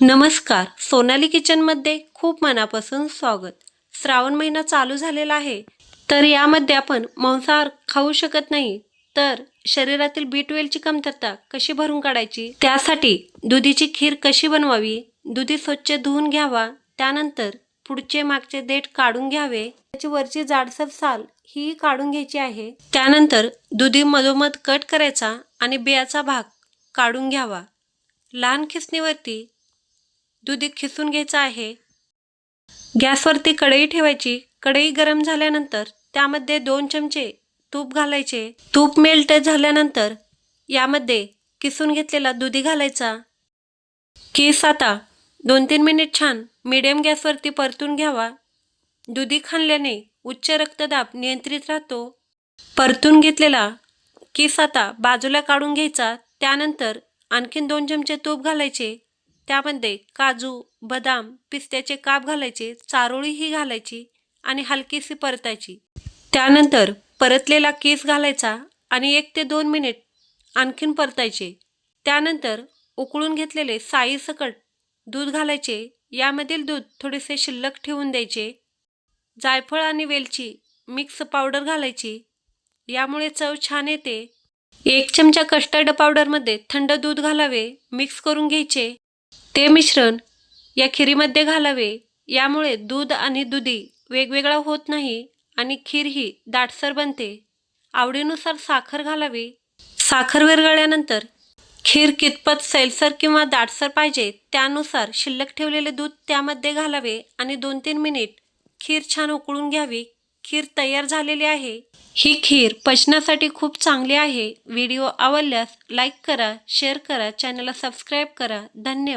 नमस्कार सोनाली किचनमध्ये खूप मनापासून स्वागत. श्रावण महिना चालू झालेला आहे तर यामध्ये आपण मांसाहार खाऊ शकत नाही तर शरीरातील बी ट्वेलची कमतरता कशी भरून काढायची? त्यासाठी दुधीची खीर कशी बनवावी? दुधी स्वच्छ धुवून घ्यावा त्यानंतर पुढचे मागचे देठ काढून घ्यावे. त्याची वरची जाडसर साल ही काढून घ्यायची आहे. त्यानंतर दुधी मधोमध कट करायचा आणि बियाचा भाग काढून घ्यावा. लहान खिसणीवरती दूध खिसून घ्यायचं आहे. गॅसवरती कढई ठेवायची. कढई गरम झाल्यानंतर त्यामध्ये दोन चमचे तूप घालायचे. तूप मेल्ट झाल्यानंतर यामध्ये किसून घेतलेला दुधी घालायचा. किस आता दोन तीन मिनिट छान मिडियम गॅसवरती परतून घ्यावा. दुधी खाल्ल्याने उच्च रक्तदाब नियंत्रित राहतो. परतून घेतलेला किस आता बाजूला काढून घ्यायचा. त्यानंतर आणखीन दोन चमचे तूप घालायचे. त्यामध्ये काजू बदाम पिस्त्याचे काप घालायचे चारोळीही घालायची आणि हलकीशी परतायची. त्यानंतर परतलेला केस घालायचा आणि एक ते दोन मिनिट आणखीन परतायचे. त्यानंतर उकळून घेतलेले साईसकट दूध घालायचे. यामधील दूध थोडेसे शिल्लक ठेवून द्यायचे. जायफळ आणि वेलची मिक्स पावडर घालायची. यामुळे चव छान येते. एक चमचा कस्टर्ड पावडरमध्ये थंड दूध घालावे मिक्स करून घ्यायचे. ते मिश्रण या खिरीमध्ये घालावे. यामुळे दूध आणि दुधी वेगवेगळा होत नाही आणि खीर ही दाटसर बनते. आवडीनुसार साखर घालावी. साखर विरघळल्यानंतर खीर कितपत सैलसर किंवा दाटसर पाहिजे त्यानुसार शिल्लक ठेवलेले दूध त्यामध्ये घालावे आणि दोन तीन मिनिट खीर छान उकळून घ्यावी. खीर तयार झालेली आहे. ही खीर पचनासाठी खूप चांगली आहे. व्हिडिओ आवडल्यास लाईक करा शेअर करा चॅनलला सबस्क्राईब करा. धन्यवाद.